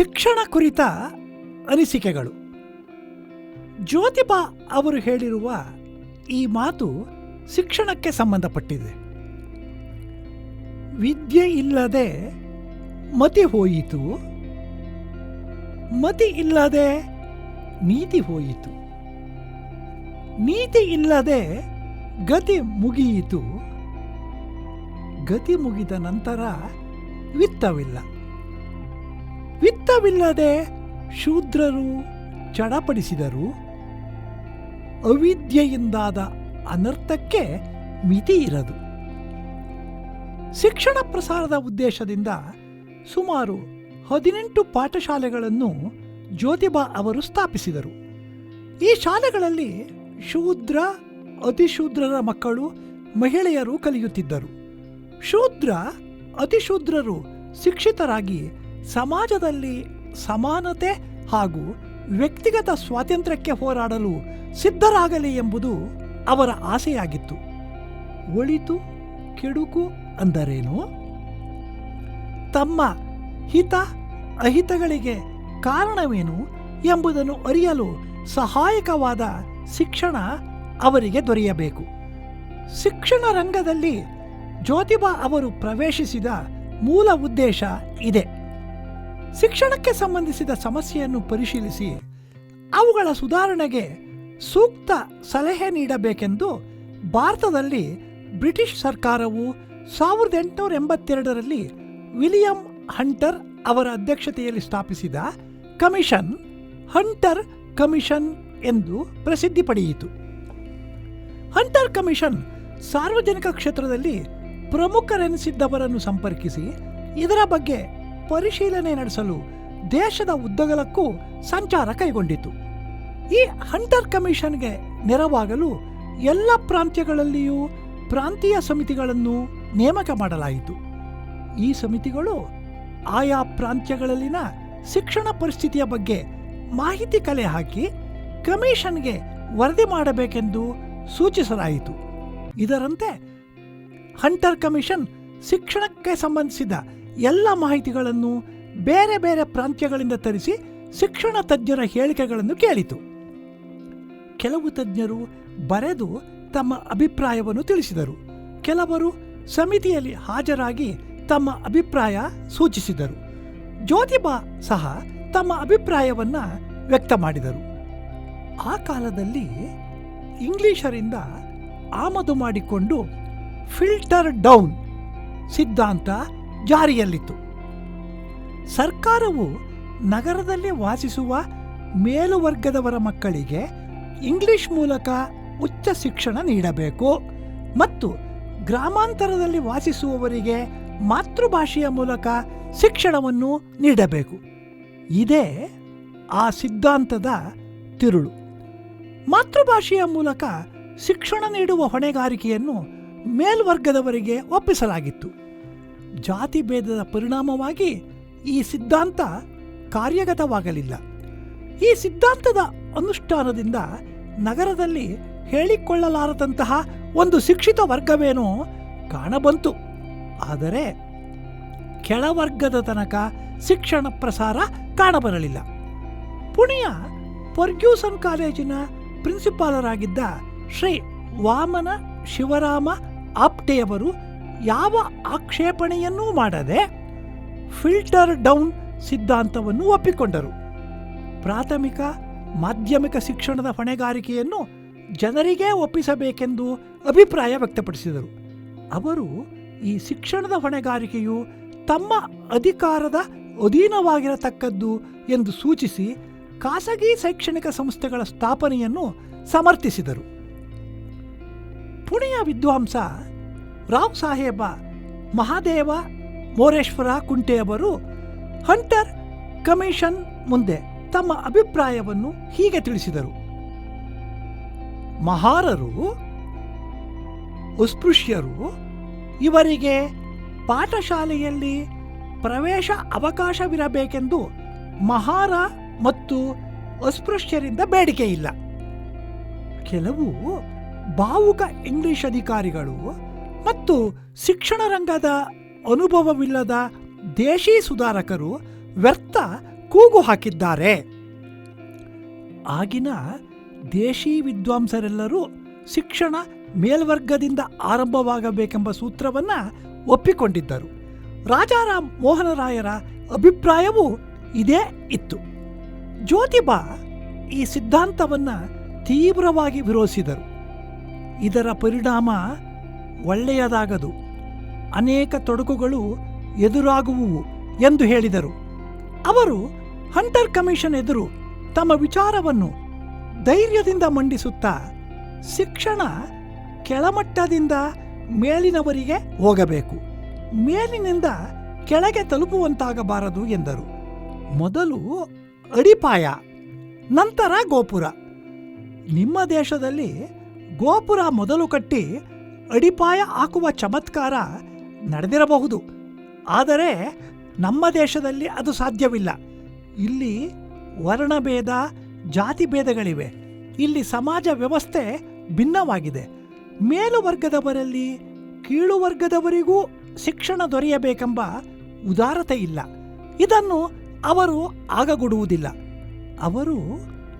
ಶಿಕ್ಷಣ ಕುರಿತ ಅನಿಸಿಕೆಗಳು. ಜ್ಯೋತಿಬಾ ಅವರು ಹೇಳಿರುವ ಈ ಮಾತು ಶಿಕ್ಷಣಕ್ಕೆ ಸಂಬಂಧಪಟ್ಟಿದೆ. ವಿದ್ಯೆ ಇಲ್ಲದೆ ಮತಿ ಹೋಯಿತು. ಮತಿ ಇಲ್ಲದೆ ನೀತಿ ಹೋಯಿತು. ನೀತಿ ಇಲ್ಲದೆ ಗತಿ ಮುಗಿಯಿತು. ಗತಿ ಮುಗಿದ ನಂತರ ವಿತ್ತವಿಲ್ಲ. ವಿತ್ತವಿಲ್ಲದೆ ಶೂದ್ರರು, ಚಡಪಡಿಸಿದರು. ಅವಿದ್ಯೆಯಿಂದಾದ ಅನರ್ಥಕ್ಕೆ ಮಿತಿ ಇರದು. ಶಿಕ್ಷಣ ಪ್ರಸಾರದ ಉದ್ದೇಶದಿಂದ ಸುಮಾರು ಹದಿನೆಂಟು ಪಾಠಶಾಲೆಗಳನ್ನು ಜ್ಯೋತಿಬಾ ಅವರು ಸ್ಥಾಪಿಸಿದರು. ಈ ಶಾಲೆಗಳಲ್ಲಿ ಶೂದ್ರ, ಅತಿಶೂದ್ರರ ಮಕ್ಕಳು, ಮಹಿಳೆಯರು ಕಲಿಯುತ್ತಿದ್ದರು. ಶೂದ್ರ, ಅತಿಶೂದ್ರರು ಶಿಕ್ಷಿತರಾಗಿ ಸಮಾಜದಲ್ಲಿ ಸಮಾನತೆ ಹಾಗೂ ವ್ಯಕ್ತಿಗತ ಸ್ವಾತಂತ್ರ್ಯಕ್ಕೆ ಹೋರಾಡಲು ಸಿದ್ಧರಾಗಲಿ ಎಂಬುದು ಅವರ ಆಸೆಯಾಗಿತ್ತು. ಒಳಿತು ಕೆಡುಕು ಅಂದರೇನು? ತಮ್ಮ ಹಿತ ಅಹಿತಗಳಿಗೆ ಕಾರಣವೇನು ಎಂಬುದನ್ನು ಅರಿಯಲು ಸಹಾಯಕವಾದ ಶಿಕ್ಷಣ ಅವರಿಗೆ ದೊರೆಯಬೇಕು. ಶಿಕ್ಷಣ ರಂಗದಲ್ಲಿ ಜ್ಯೋತಿಬಾ ಅವರು ಪ್ರವೇಶಿಸಿದ ಮೂಲ ಉದ್ದೇಶ ಇದೆ. ಶಿಕ್ಷಣಕ್ಕೆ ಸಂಬಂಧಿಸಿದ ಸಮಸ್ಯೆಯನ್ನು ಪರಿಶೀಲಿಸಿ ಅವುಗಳ ಸುಧಾರಣೆಗೆ ಸೂಕ್ತ ಸಲಹೆ ನೀಡಬೇಕೆಂದು ಭಾರತದಲ್ಲಿ ಬ್ರಿಟಿಷ್ ಸರ್ಕಾರವು ಸಾವಿರದ ಎಂಟುನೂರ ಎಂಬತ್ತೆರಡರಲ್ಲಿ ವಿಲಿಯಂ ಹಂಟರ್ ಅವರ ಅಧ್ಯಕ್ಷತೆಯಲ್ಲಿ ಸ್ಥಾಪಿಸಿದ ಕಮಿಷನ್, ಹಂಟರ್ ಕಮಿಷನ್ ಎಂದು ಪ್ರಸಿದ್ಧಿ ಪಡೆಯಿತು. ಹಂಟರ್ ಕಮಿಷನ್ ಸಾರ್ವಜನಿಕ ಕ್ಷೇತ್ರದಲ್ಲಿ ಪ್ರಮುಖರೆನಿಸಿದ್ದವರನ್ನು ಸಂಪರ್ಕಿಸಿ ಇದರ ಬಗ್ಗೆ ಪರಿಶೀಲನೆ ನಡೆಸಲು ದೇಶದ ಉದ್ದಗಲಕ್ಕೂ ಸಂಚಾರ ಕೈಗೊಂಡಿತು. ಈ ಹಂಟರ್ ಕಮಿಷನ್ಗೆ ನೆರವಾಗಲು ಎಲ್ಲ ಪ್ರಾಂತ್ಯಗಳಲ್ಲಿಯೂ ಪ್ರಾಂತೀಯ ಸಮಿತಿಗಳನ್ನು ನೇಮಕ ಮಾಡಲಾಯಿತು. ಈ ಸಮಿತಿಗಳು ಆಯಾ ಪ್ರಾಂತ್ಯಗಳಲ್ಲಿನ ಶಿಕ್ಷಣ ಪರಿಸ್ಥಿತಿಯ ಬಗ್ಗೆ ಮಾಹಿತಿ ಕಲೆ ಹಾಕಿ ಕಮಿಷನ್ಗೆ ವರದಿ ಮಾಡಬೇಕೆಂದು ಸೂಚಿಸಲಾಯಿತು. ಇದರಂತೆ ಹಂಟರ್ ಕಮಿಷನ್ ಶಿಕ್ಷಣಕ್ಕೆ ಸಂಬಂಧಿಸಿದ ಎಲ್ಲ ಮಾಹಿತಿಗಳನ್ನು ಬೇರೆ ಬೇರೆ ಪ್ರಾಂತ್ಯಗಳಿಂದ ತರಿಸಿ ಶಿಕ್ಷಣ ತಜ್ಞರ ಹೇಳಿಕೆಗಳನ್ನು ಕೇಳಿತು. ಕೆಲವು ತಜ್ಞರು ಬರೆದು ತಮ್ಮ ಅಭಿಪ್ರಾಯವನ್ನು ತಿಳಿಸಿದರು. ಕೆಲವರು ಸಮಿತಿಯಲ್ಲಿ ಹಾಜರಾಗಿ ತಮ್ಮ ಅಭಿಪ್ರಾಯ ಸೂಚಿಸಿದರು. ಜ್ಯೋತಿಬಾ ಸಹ ತಮ್ಮ ಅಭಿಪ್ರಾಯವನ್ನ ವ್ಯಕ್ತ ಮಾಡಿದರು. ಆ ಕಾಲದಲ್ಲಿ ಇಂಗ್ಲಿಷರಿಂದ ಆಮದು ಮಾಡಿಕೊಂಡು ಫಿಲ್ಟರ್ ಡೌನ್ ಸಿದ್ಧಾಂತ ಜಾರಿಯಲ್ಲಿತ್ತು. ಸರ್ಕಾರವು ನಗರದಲ್ಲಿ ವಾಸಿಸುವ ಮೇಲುವರ್ಗದವರ ಮಕ್ಕಳಿಗೆ ಇಂಗ್ಲಿಷ್ ಮೂಲಕ ಉಚ್ಚ ಶಿಕ್ಷಣ ನೀಡಬೇಕು ಮತ್ತು ಗ್ರಾಮಾಂತರದಲ್ಲಿ ವಾಸಿಸುವವರಿಗೆ ಮಾತೃಭಾಷೆಯ ಮೂಲಕ ಶಿಕ್ಷಣವನ್ನು ನೀಡಬೇಕು. ಇದೇ ಆ ಸಿದ್ಧಾಂತದ ತಿರುಳು. ಮಾತೃಭಾಷೆಯ ಮೂಲಕ ಶಿಕ್ಷಣ ನೀಡುವ ಹೊಣೆಗಾರಿಕೆಯನ್ನು ಮೇಲ್ವರ್ಗದವರಿಗೆ ಒಪ್ಪಿಸಲಾಗಿತ್ತು. ಜಾತಿ ಭೇದದ ಪರಿಣಾಮವಾಗಿ ಈ ಸಿದ್ಧಾಂತ ಕಾರ್ಯಗತವಾಗಲಿಲ್ಲ. ಈ ಸಿದ್ಧಾಂತದ ಅನುಷ್ಠಾನದಿಂದ ನಗರದಲ್ಲಿ ಹೇಳಿಕೊಳ್ಳಲಾರದಂತಹ ಒಂದು ಶಿಕ್ಷಿತ ವರ್ಗವೇನೋ ಕಾಣಬಂತು. ಆದರೆ ಕೆಳವರ್ಗದ ತನಕ ಶಿಕ್ಷಣ ಪ್ರಸಾರ ಕಾಣಬರಲಿಲ್ಲ. ಪುಣೆಯ ಫರ್ಗ್ಯೂಸನ್ ಕಾಲೇಜಿನ ಪ್ರಿನ್ಸಿಪಾಲರಾಗಿದ್ದ ಶ್ರೀ ವಾಮನ ಶಿವರಾಮ ಆಪ್ಟೆಯವರು ಯಾವ ಆಕ್ಷೇಪಣೆಯನ್ನೂ ಮಾಡದೆ ಫಿಲ್ಟರ್ ಡೌನ್ ಸಿದ್ಧಾಂತವನ್ನು ಒಪ್ಪಿಕೊಂಡರು. ಪ್ರಾಥಮಿಕ, ಮಾಧ್ಯಮಿಕ ಶಿಕ್ಷಣದ ಹೊಣೆಗಾರಿಕೆಯನ್ನು ಜನರಿಗೆ ಒಪ್ಪಿಸಬೇಕೆಂದು ಅಭಿಪ್ರಾಯ ವ್ಯಕ್ತಪಡಿಸಿದರು. ಅವರು ಈ ಶಿಕ್ಷಣದ ಹೊಣೆಗಾರಿಕೆಯು ತಮ್ಮ ಅಧಿಕಾರದ ಅಧೀನವಾಗಿರತಕ್ಕದ್ದು ಎಂದು ಸೂಚಿಸಿ ಖಾಸಗಿ ಶೈಕ್ಷಣಿಕ ಸಂಸ್ಥೆಗಳ ಸ್ಥಾಪನೆಯನ್ನು ಸಮರ್ಥಿಸಿದರು. ಪುಣೆಯ ವಿದ್ವಾಂಸ ರಾವ್ ಸಾಹೇಬ, ಮಹಾದೇವ, ಮೋರೇಶ್ವರ ಕುಂಟೆಯವರು, ಹಂಟರ್ ಕಮಿಷನ್ ಮುಂದೆ ತಮ್ಮ ಅಭಿಪ್ರಾಯವನ್ನು ಹೀಗೆ ತಿಳಿಸಿದರು. ಮಹಾರರು ಅಸ್ಪೃಶ್ಯರು ಇವರಿಗೆ ಪಾಠಶಾಲೆಯಲ್ಲಿ ಪ್ರವೇಶ ಅವಕಾಶವಿರಬೇಕೆಂದು ಮಹಾರ ಮತ್ತು ಅಸ್ಪೃಶ್ಯರಿಂದ ಬೇಡಿಕೆ ಇಲ್ಲ. ಕೆಲವು ಭಾವುಕ ಇಂಗ್ಲಿಷ್ ಅಧಿಕಾರಿಗಳು ಮತ್ತು ಶಿಕ್ಷಣ ರಂಗದ ಅನುಭವವಿಲ್ಲದ ದೇಶಿ ಸುಧಾರಕರು ವ್ಯರ್ಥ ಕೂಗು ಹಾಕಿದ್ದಾರೆ. ಆಗಿನ ದೇಶಿ ವಿದ್ವಾಂಸರೆಲ್ಲರೂ ಶಿಕ್ಷಣ ಮೇಲ್ವರ್ಗದಿಂದ ಆರಂಭವಾಗಬೇಕೆಂಬ ಸೂತ್ರವನ್ನು ಒಪ್ಪಿಕೊಂಡಿದ್ದರು. ರಾಜಾರಾಮ್ ಮೋಹನರಾಯರ ಅಭಿಪ್ರಾಯವೂ ಇದೇ ಇತ್ತು. ಜ್ಯೋತಿಬಾ ಈ ಸಿದ್ಧಾಂತವನ್ನು ತೀವ್ರವಾಗಿ ವಿರೋಧಿಸಿದರು ಇದರ ಪರಿಣಾಮ ಒಳ್ಳೆಯದಾಗದು. ಅನೇಕ ತೊಡಕುಗಳು ಎದುರಾಗುವುವು ಎಂದು ಹೇಳಿದರು. ಅವರು ಹಂಟರ್ ಕಮಿಷನ್ ಎದುರು ತಮ್ಮ ವಿಚಾರವನ್ನು ಧೈರ್ಯದಿಂದ ಮಂಡಿಸುತ್ತಾ ಶಿಕ್ಷಣ ಕೆಳಮಟ್ಟದಿಂದ ಮೇಲಿನವರಿಗೆ ಹೋಗಬೇಕು. ಮೇಲಿನಿಂದ ಕೆಳಗೆ ತಲುಪುವಂತಾಗಬಾರದು ಎಂದರು. ಮೊದಲು ಅಡಿಪಾಯ, ನಂತರ ಗೋಪುರ. ನಿಮ್ಮ ದೇಶದಲ್ಲಿ ಗೋಪುರ ಮೊದಲು ಕಟ್ಟಿ ಅಡಿಪಾಯ ಹಾಕುವ ಚಮತ್ಕಾರ ನಡೆದಿರಬಹುದು. ಆದರೆ ನಮ್ಮ ದೇಶದಲ್ಲಿ ಅದು ಸಾಧ್ಯವಿಲ್ಲ. ಇಲ್ಲಿ ವರ್ಣಭೇದ ಜಾತಿ ಭೇದಗಳಿವೆ ಇಲ್ಲಿ ಸಮಾಜ ವ್ಯವಸ್ಥೆ ಭಿನ್ನವಾಗಿದೆ. ಮೇಲುವರ್ಗದವರಲ್ಲಿ ಕೀಳು ವರ್ಗದವರಿಗೂ ಶಿಕ್ಷಣ ದೊರೆಯಬೇಕೆಂಬ ಉದಾರತೆ ಇಲ್ಲ. ಇದನ್ನು ಅವರು ಆಗಗೊಡುವುದಿಲ್ಲ. ಅವರು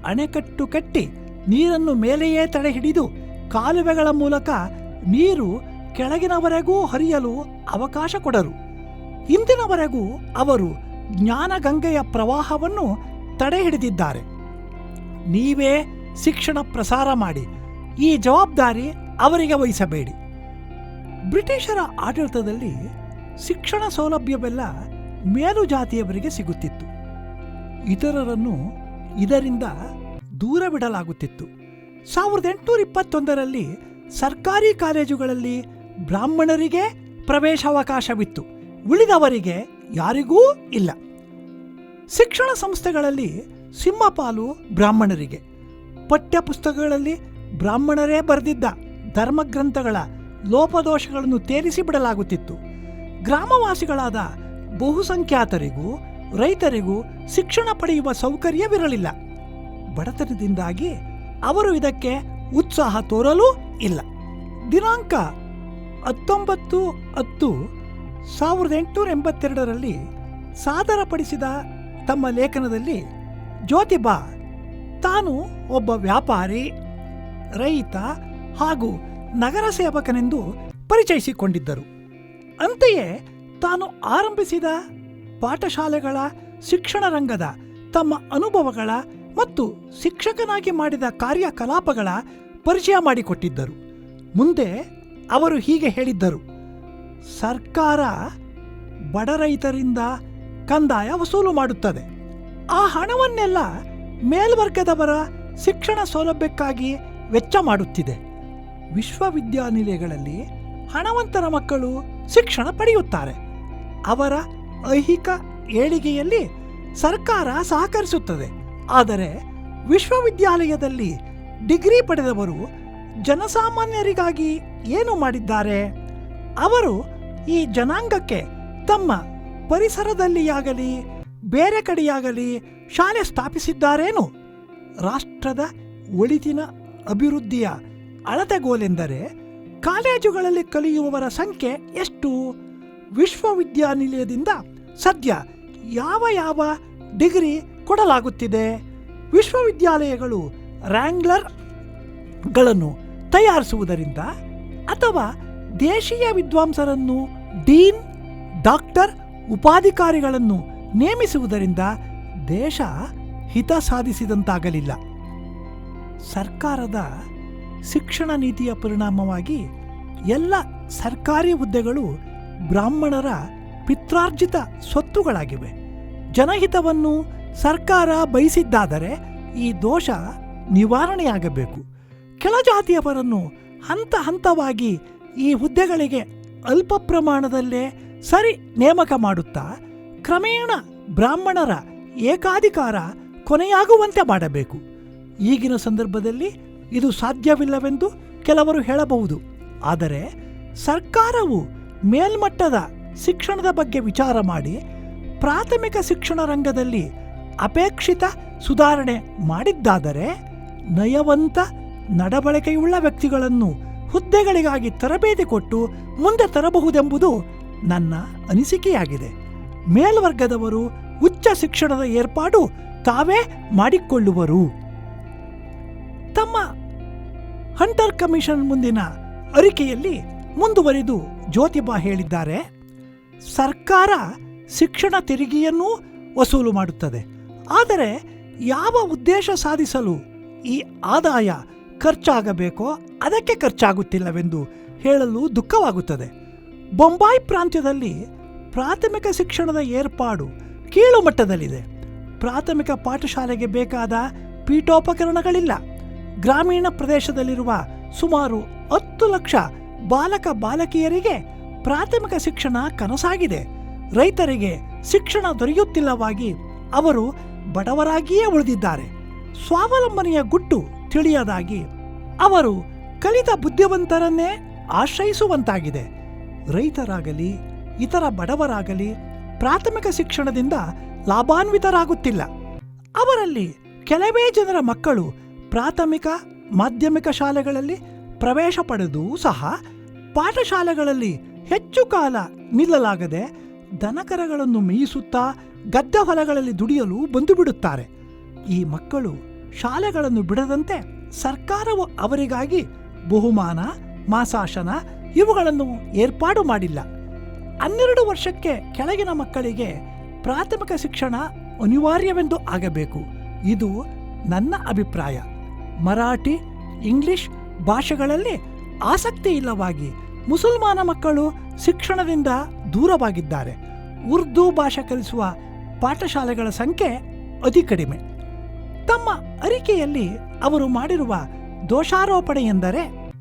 ಅಣೆಕಟ್ಟು ಕಟ್ಟಿ ನೀರನ್ನು ಮೇಲೆಯೇ ತಡೆ ಹಿಡಿದು ಕಾಲುವೆಗಳ ಮೂಲಕ ನೀರು ಕೆಳಗಿನವರೆಗೂ ಹರಿಯಲು ಅವಕಾಶ ಕೊಡರು. ಇಂದಿನವರೆಗೂ ಅವರು ಜ್ಞಾನಗಂಗೆಯ ಪ್ರವಾಹವನ್ನು ತಡೆ ಹಿಡಿದಿದ್ದಾರೆ ನೀವೇ ಶಿಕ್ಷಣ ಪ್ರಸಾರ ಮಾಡಿ, ಈ ಜವಾಬ್ದಾರಿ ಅವರಿಗೆ ವಹಿಸಬೇಡಿ. ಬ್ರಿಟಿಷರ ಆಡಳಿತದಲ್ಲಿ ಶಿಕ್ಷಣ ಸೌಲಭ್ಯವೆಲ್ಲ ಮೇಲು ಜಾತಿಯವರಿಗೆ ಸಿಗುತ್ತಿತ್ತು. ಇತರರನ್ನು ಇದರಿಂದ ದೂರವಿಡಲಾಗುತ್ತಿತ್ತು. ಸಾವಿರದ ಎಂಟುನೂರ ಇಪ್ಪತ್ತೊಂದರಲ್ಲಿ ಸರ್ಕಾರಿ ಕಾಲೇಜುಗಳಲ್ಲಿ ಬ್ರಾಹ್ಮಣರಿಗೆ ಪ್ರವೇಶಾವಕಾಶವಿತ್ತು. ಉಳಿದವರಿಗೆ ಯಾರಿಗೂ ಇಲ್ಲ. ಶಿಕ್ಷಣ ಸಂಸ್ಥೆಗಳಲ್ಲಿ ಸಿಂಹಪಾಲು ಬ್ರಾಹ್ಮಣರಿಗೆ. ಪಠ್ಯಪುಸ್ತಕಗಳಲ್ಲಿ ಬ್ರಾಹ್ಮಣರೇ ಬರೆದಿದ್ದ ಧರ್ಮಗ್ರಂಥಗಳ ಲೋಪದೋಷಗಳನ್ನು ತೇರಿಸಿ ಬಿಡಲಾಗುತ್ತಿತ್ತು. ಗ್ರಾಮವಾಸಿಗಳಾದ ಬಹುಸಂಖ್ಯಾತರಿಗೂ ರೈತರಿಗೂ ಶಿಕ್ಷಣ ಪಡೆಯುವ ಸೌಕರ್ಯವಿರಲಿಲ್ಲ. ಬಡತನದಿಂದಾಗಿ ಅವರು ಇದಕ್ಕೆ ಉತ್ಸಾಹ ತೋರಲು ಇಲ್ಲ. ದಿನಾಂಕ ಹತ್ತೊಂಬತ್ತು ಹತ್ತು ಸಾವಿರದ ಎಂಟುನೂರ ಎಂಬತ್ತೆರಡರಲ್ಲಿ ಸಾದರಪಡಿಸಿದ ತಮ್ಮ ಲೇಖನದಲ್ಲಿ ಜ್ಯೋತಿಬಾ ತಾನು ಒಬ್ಬ ವ್ಯಾಪಾರಿ, ರೈತ ಹಾಗೂ ನಗರ ಸೇವಕನೆಂದು ಪರಿಚಯಿಸಿಕೊಂಡಿದ್ದರು. ಅಂತೆಯೇ ತಾನು ಆರಂಭಿಸಿದ ಪಾಠಶಾಲೆಗಳ ಶಿಕ್ಷಣ ರಂಗದ ತಮ್ಮ ಅನುಭವಗಳ ಮತ್ತು ಶಿಕ್ಷಕನಾಗಿ ಮಾಡಿದ ಕಾರ್ಯಕಲಾಪಗಳ ಪರಿಚಯ ಮಾಡಿಕೊಟ್ಟಿದ್ದರು. ಮುಂದೆ ಅವರು ಹೀಗೆ ಹೇಳಿದ್ದರು, ಸರ್ಕಾರ ಬಡ ರೈತರಿಂದ ಕಂದಾಯ ವಸೂಲು ಮಾಡುತ್ತದೆ. ಆ ಹಣವನ್ನೆಲ್ಲ ಮೇಲ್ವರ್ಗದವರ ಶಿಕ್ಷಣ ಸೌಲಭ್ಯಕ್ಕಾಗಿ ವೆಚ್ಚ ಮಾಡುತ್ತಿದೆ. ವಿಶ್ವವಿದ್ಯಾನಿಲಯಗಳಲ್ಲಿ ಹಣವಂತರ ಮಕ್ಕಳು ಶಿಕ್ಷಣ ಪಡೆಯುತ್ತಾರೆ. ಅವರ ಐಹಿಕ ಏಳಿಗೆಯಲ್ಲಿ ಸರ್ಕಾರ ಸಹಕರಿಸುತ್ತದೆ. ಆದರೆ ವಿಶ್ವವಿದ್ಯಾಲಯದಲ್ಲಿ ಡಿಗ್ರಿ ಪಡೆದವರು ಜನಸಾಮಾನ್ಯರಿಗಾಗಿ ಏನು ಮಾಡಿದ್ದಾರೆ? ಅವರು ಈ ಜನಾಂಗಕ್ಕೆ ತಮ್ಮ ಪರಿಸರದಲ್ಲಿಯಾಗಲಿ, ಬೇರೆ ಕಡೆಯಾಗಲಿ ಶಾಲೆ ಸ್ಥಾಪಿಸಿದ್ದಾರೇನು? ರಾಷ್ಟ್ರದ ಒಳಿತಿನ ಅಭಿವೃದ್ಧಿಯ ಅಳತೆಗೋಲೆಂದರೆ ಕಾಲೇಜುಗಳಲ್ಲಿ ಕಲಿಯುವವರ ಸಂಖ್ಯೆ ಎಷ್ಟು? ವಿಶ್ವವಿದ್ಯಾನಿಲಯದಿಂದ ಸದ್ಯ ಯಾವ ಯಾವ ಡಿಗ್ರಿ ಕೊಡಲಾಗುತ್ತಿದೆ? ವಿಶ್ವವಿದ್ಯಾಲಯಗಳು ರ್ಯಾಂಗ್ಲರ್ಗಳನ್ನು ತಯಾರಿಸುವುದರಿಂದ ಅಥವಾ ದೇಶೀಯ ವಿದ್ವಾಂಸರನ್ನು ಡೀನ್, ಡಾಕ್ಟರ್, ಉಪಾಧಿಕಾರಿಗಳನ್ನು ನೇಮಿಸುವುದರಿಂದ ದೇಶ ಹಿತ ಸಾಧಿಸಿದಂತಾಗಲಿಲ್ಲ. ಸರ್ಕಾರದ ಶಿಕ್ಷಣ ನೀತಿಯ ಪರಿಣಾಮವಾಗಿ ಎಲ್ಲ ಸರ್ಕಾರಿ ಹುದ್ದೆಗಳು ಬ್ರಾಹ್ಮಣರ ಪಿತ್ರಾರ್ಜಿತ ಸ್ವತ್ತುಗಳಾಗಿವೆ. ಜನಹಿತವನ್ನು ಸರ್ಕಾರ ಬಯಸಿದ್ದಾದರೆ ಈ ದೋಷ ನಿವಾರಣೆಯಾಗಬೇಕು. ಕೆಳಜಾತಿಯವರನ್ನು ಹಂತ ಹಂತವಾಗಿ ಈ ಹುದ್ದೆಗಳಿಗೆ ಅಲ್ಪ ಪ್ರಮಾಣದಲ್ಲೇ ಸರಿ ನೇಮಕ ಮಾಡುತ್ತಾ ಕ್ರಮೇಣ ಬ್ರಾಹ್ಮಣರ ಏಕಾಧಿಕಾರ ಕೊನೆಯಾಗುವಂತೆ ಮಾಡಬೇಕು. ಈಗಿನ ಸಂದರ್ಭದಲ್ಲಿ ಇದು ಸಾಧ್ಯವಿಲ್ಲವೆಂದು ಕೆಲವರು ಹೇಳಬಹುದು. ಆದರೆ ಸರ್ಕಾರವು ಮೇಲ್ಮಟ್ಟದ ಶಿಕ್ಷಣದ ಬಗ್ಗೆ ವಿಚಾರ ಮಾಡಿ ಪ್ರಾಥಮಿಕ ಶಿಕ್ಷಣ ರಂಗದಲ್ಲಿ ಅಪೇಕ್ಷಿತ ಸುಧಾರಣೆ ಮಾಡಿದ್ದಾದರೆ ನಯವಂತ ನಡವಳಿಕೆಯುಳ್ಳ ವ್ಯಕ್ತಿಗಳನ್ನು ಹುದ್ದೆಗಳಿಗಾಗಿ ತರಬೇತಿ ಕೊಟ್ಟು ಮುಂದೆ ತರಬಹುದೆಂಬುದು ನನ್ನ ಅನಿಸಿಕೆಯಾಗಿದೆ. ಮೇಲ್ವರ್ಗದವರು ಉಚ್ಚ ಶಿಕ್ಷಣದ ಏರ್ಪಾಡು ತಾವೇ ಮಾಡಿಕೊಳ್ಳುವರು. ತಮ್ಮ ಹಂಟರ್ ಕಮಿಷನ್ ಮುಂದಿನ ಅರಿಕೆಯಲ್ಲಿ ಮುಂದುವರಿದು ಜ್ಯೋತಿಬಾ ಹೇಳಿದ್ದಾರೆ. ಸರ್ಕಾರ ಶಿಕ್ಷಣ ತೆರಿಗೆಯನ್ನೂ ವಸೂಲು ಮಾಡುತ್ತದೆ. ಆದರೆ ಯಾವ ಉದ್ದೇಶ ಸಾಧಿಸಲು ಈ ಆದಾಯ ಖರ್ಚಾಗಬೇಕೋ ಅದಕ್ಕೆ ಖರ್ಚಾಗುತ್ತಿಲ್ಲವೆಂದು ಹೇಳಲು ದುಃಖವಾಗುತ್ತದೆ. ಬೊಂಬಾಯಿ ಪ್ರಾಂತ್ಯದಲ್ಲಿ ಪ್ರಾಥಮಿಕ ಶಿಕ್ಷಣದ ಏರ್ಪಾಡು ಕೀಳು ಮಟ್ಟದಲ್ಲಿದೆ ಪ್ರಾಥಮಿಕ ಪಾಠಶಾಲೆಗೆ ಬೇಕಾದ ಪೀಠೋಪಕರಣಗಳಿಲ್ಲ. ಗ್ರಾಮೀಣ ಪ್ರದೇಶದಲ್ಲಿರುವ ಸುಮಾರು ಹತ್ತು ಲಕ್ಷ ಬಾಲಕ ಬಾಲಕಿಯರಿಗೆ ಪ್ರಾಥಮಿಕ ಶಿಕ್ಷಣ ಕನಸಾಗಿದೆ. ರೈತರಿಗೆ ಶಿಕ್ಷಣ ದೊರೆಯುತ್ತಿಲ್ಲವಾಗಿ ಅವರು ಬಡವರಾಗಿಯೇ ಉಳಿದಿದ್ದಾರೆ. ಸ್ವಾವಲಂಬನೆಯ ಗುಟ್ಟು ತಿಳಿಯದಾಗಿ ಅವರು ಕಲಿತ ಬುದ್ಧಿವಂತರನ್ನೇ ಆಶ್ರಯಿಸುವಂತಾಗಿದೆ. ರೈತರಾಗಲಿ, ಇತರ ಬಡವರಾಗಲಿ ಪ್ರಾಥಮಿಕ ಶಿಕ್ಷಣದಿಂದ ಲಾಭಾನ್ವಿತರಾಗುತ್ತಿಲ್ಲ. ಅವರಲ್ಲಿ ಕೆಲವೇ ಜನರ ಮಕ್ಕಳು ಪ್ರಾಥಮಿಕ, ಮಾಧ್ಯಮಿಕ ಶಾಲೆಗಳಲ್ಲಿ ಪ್ರವೇಶ ಪಡೆದೂ ಸಹ ಪಾಠಶಾಲೆಗಳಲ್ಲಿ ಹೆಚ್ಚು ಕಾಲ ನಿಲ್ಲಲಾಗದೆ ದನಕರಗಳನ್ನು ಮೇಯಿಸುತ್ತಾ ಗದ್ದೆ ಹೊಲಗಳಲ್ಲಿ ದುಡಿಯಲು ಬಂದು ಬಿಡುತ್ತಾರೆ. ಈ ಮಕ್ಕಳು ಶಾಲೆಗಳನ್ನು ಬಿಡದಂತೆ ಸರ್ಕಾರವು ಅವರಿಗಾಗಿ ಬಹುಮಾನ, ಮಾಸಾಶನ ಇವುಗಳನ್ನು ಏರ್ಪಾಡು ಮಾಡಿಲ್ಲ. ಹನ್ನೆರಡು ವರ್ಷಕ್ಕೆ ಕೆಳಗಿನ ಮಕ್ಕಳಿಗೆ ಪ್ರಾಥಮಿಕ ಶಿಕ್ಷಣ ಅನಿವಾರ್ಯವೆಂದು ಆಗಬೇಕು. ಇದು ನನ್ನ ಅಭಿಪ್ರಾಯ. ಮರಾಠಿ, ಇಂಗ್ಲಿಷ್ ಭಾಷೆಗಳಲ್ಲಿ ಆಸಕ್ತಿ ಇಲ್ಲವಾಗಿ ಮುಸಲ್ಮಾನ ಮಕ್ಕಳು ಶಿಕ್ಷಣದಿಂದ ದೂರವಾಗಿದ್ದಾರೆ. ಉರ್ದು ಭಾಷೆ ಕಲಿಸುವ ಪಾಠಶಾಲೆಗಳ ಸಂಖ್ಯೆ ಅತಿ ಕಡಿಮೆ. ತಮ್ಮ ಅರಿಕೆಯಲ್ಲಿ ಅವರು ಮಾಡಿರುವ ದೋಷಾರೋಪಣೆ ಎಂದರೆ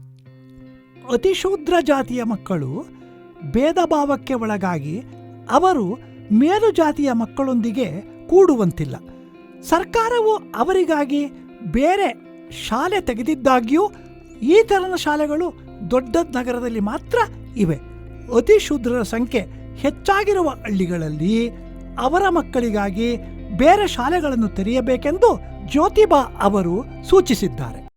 ಅತಿಶೂದ್ರ ಜಾತಿಯ ಮಕ್ಕಳು ಭೇದ ಭಾವಕ್ಕೆ ಒಳಗಾಗಿ ಅವರು ಮೇಲು ಜಾತಿಯ ಮಕ್ಕಳೊಂದಿಗೆ ಕೂಡುವಂತಿಲ್ಲ. ಸರ್ಕಾರವು ಅವರಿಗಾಗಿ ಬೇರೆ ಶಾಲೆ ತೆಗೆದಿದ್ದಾಗ್ಯೂ ಈ ಥರದ ಶಾಲೆಗಳು ದೊಡ್ಡ ನಗರದಲ್ಲಿ ಮಾತ್ರ ಇವೆ. ಅತಿಶೂದ್ರರ ಸಂಖ್ಯೆ ಹೆಚ್ಚಾಗಿರುವ ಹಳ್ಳಿಗಳಲ್ಲಿ ಅವರ ಮಕ್ಕಳಿಗಾಗಿ ಬೇರೆ ಶಾಲೆಗಳನ್ನು ತೆರೆಯಬೇಕೆಂದು ಜ್ಯೋತಿಬಾ ಅವರು ಸೂಚಿಸಿದ್ದಾರೆ.